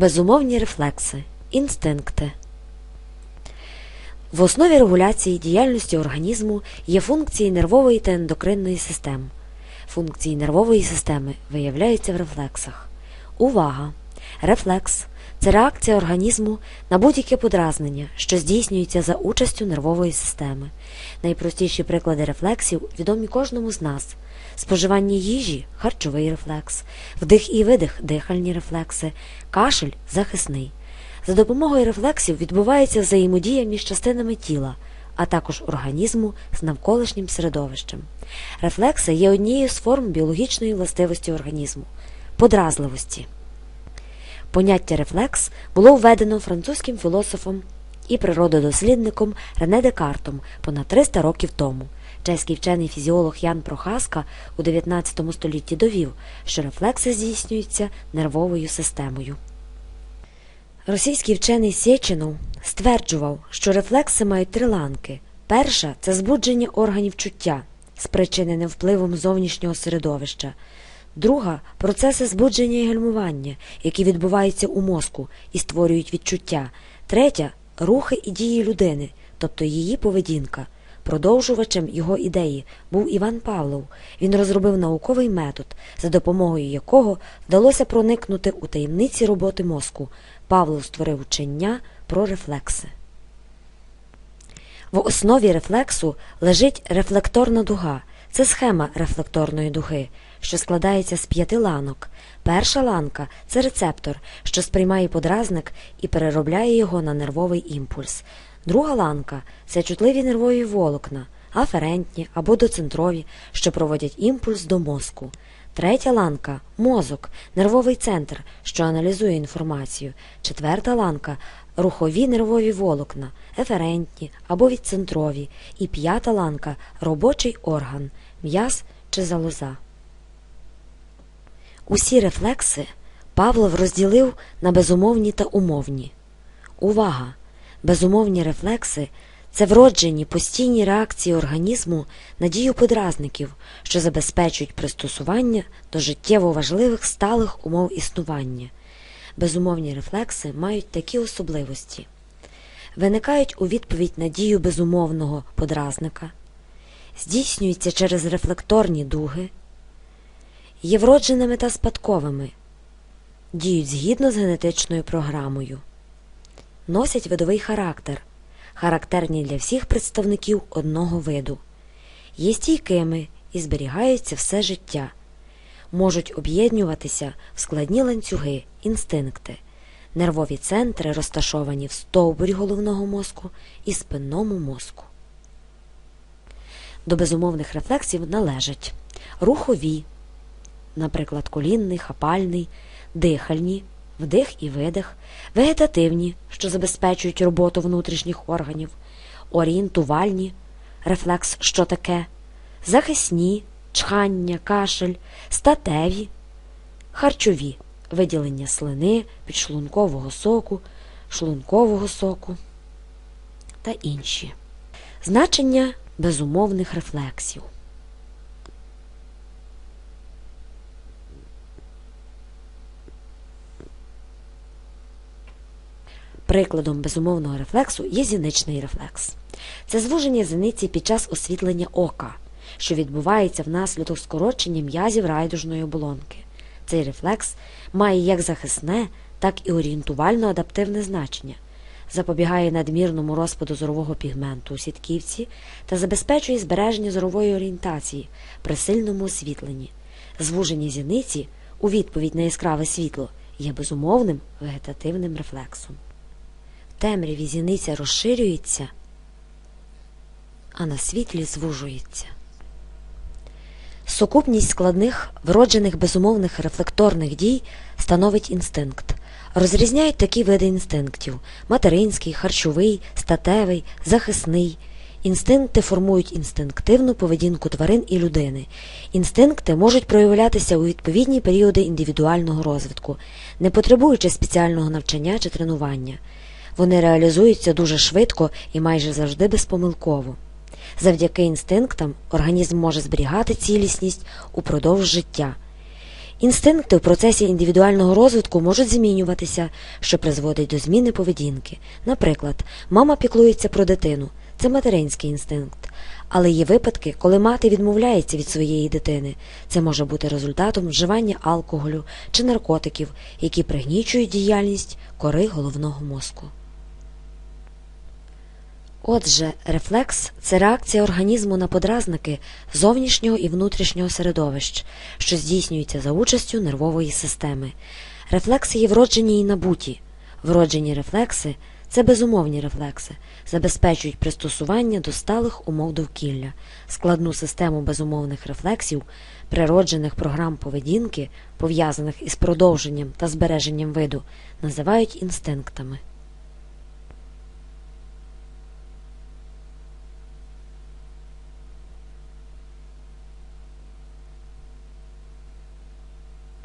Безумовні рефлекси, інстинкти. В основі регуляції діяльності організму є функції нервової та ендокринної систем. Функції нервової системи виявляються в рефлексах. Увага! Рефлекс це реакція організму на будь-яке подразнення, що здійснюється за участю нервової системи. Найпростіші приклади рефлексів відомі кожному з нас. Споживання їжі харчовий рефлекс, вдих і видих дихальні рефлекси, кашель захисний. За допомогою рефлексів відбувається взаємодія між частинами тіла, а також організму з навколишнім середовищем. Рефлекси є однією з форм біологічної властивості організму подразливості. Поняття рефлекс було введено французьким філософом і природодослідником Рене Декартом понад 300 років тому. Чеський вчений фізіолог Ян Прохаска у 19 столітті довів, що рефлекси здійснюються нервовою системою. Російський вчений Сєчинов стверджував, що рефлекси мають три ланки. Перша це збудження органів чуття, спричинене впливом зовнішнього середовища. Друга процеси збудження і гальмування, які відбуваються у мозку і створюють відчуття. Третя рухи і дії людини, тобто її поведінка. Продовжувачем його ідеї був Іван Павлов. Він розробив науковий метод, за допомогою якого вдалося проникнути у таємниці роботи мозку. Павлов створив учення про рефлекси. В основі рефлексу лежить рефлекторна дуга. Це схема рефлекторної дуги, що складається з п'яти ланок. Перша ланка це рецептор, що сприймає подразник і переробляє його на нервовий імпульс. Друга ланка це чутливі нервові волокна, аферентні або доцентрові, що проводять імпульс до мозку. Третя ланка мозок, нервовий центр, що аналізує інформацію. Четверта ланка рухові нервові волокна, еферентні або відцентрові. І п'ята ланка робочий орган, м'яз чи залоза. Усі рефлекси Павлов розділив на безумовні та умовні. Увага! Безумовні рефлекси це вроджені постійні реакції організму на дію подразників, що забезпечують пристосування до життєво важливих сталих умов існування. Безумовні рефлекси мають такі особливості, виникають у відповідь на дію безумовного подразника, здійснюються через рефлекторні дуги, є вродженими та спадковими, діють згідно з генетичною програмою носять видовий характер, характерні для всіх представників одного виду, є стійкими і зберігаються все життя, можуть об'єднуватися в складні ланцюги, інстинкти, нервові центри розташовані в стовбурі головного мозку і спинному мозку. До безумовних рефлексів належать рухові, наприклад, колінний, хапальний, дихальні вдих і видих, вегетативні, що забезпечують роботу внутрішніх органів, орієнтувальні, рефлекс, що таке, захисні, чхання, кашель, статеві, харчові, виділення слини, підшлункового соку, шлункового соку та інші. Значення безумовних рефлексів. Прикладом безумовного рефлексу є зіничний рефлекс. Це звуження зіниці під час освітлення ока, що відбувається внаслідок скорочення м'язів райдужної оболонки. Цей рефлекс має як захисне, так і орієнтувально адаптивне значення, запобігає надмірному розпаду зорового пігменту у сітківці та забезпечує збереження зорової орієнтації при сильному освітленні. Звуження зіниці у відповідь на яскраве світло є безумовним вегетативним рефлексом темряві зіниця розширюється, а на світлі звужується. Сукупність складних, вроджених безумовних рефлекторних дій становить інстинкт. Розрізняють такі види інстинктів материнський, харчовий, статевий, захисний. Інстинкти формують інстинктивну поведінку тварин і людини. Інстинкти можуть проявлятися у відповідні періоди індивідуального розвитку, не потребуючи спеціального навчання чи тренування. Вони реалізуються дуже швидко і майже завжди безпомилково. Завдяки інстинктам організм може зберігати цілісність упродовж життя. Інстинкти в процесі індивідуального розвитку можуть змінюватися, що призводить до зміни поведінки. Наприклад, мама піклується про дитину це материнський інстинкт. Але є випадки, коли мати відмовляється від своєї дитини. Це може бути результатом вживання алкоголю чи наркотиків, які пригнічують діяльність кори головного мозку. Отже, рефлекс це реакція організму на подразники зовнішнього і внутрішнього середовищ, що здійснюються за участю нервової системи. Рефлекси є вроджені і набуті. Вроджені рефлекси це безумовні рефлекси, забезпечують пристосування до сталих умов довкілля, складну систему безумовних рефлексів, природжених програм поведінки, пов'язаних із продовженням та збереженням виду, називають інстинктами.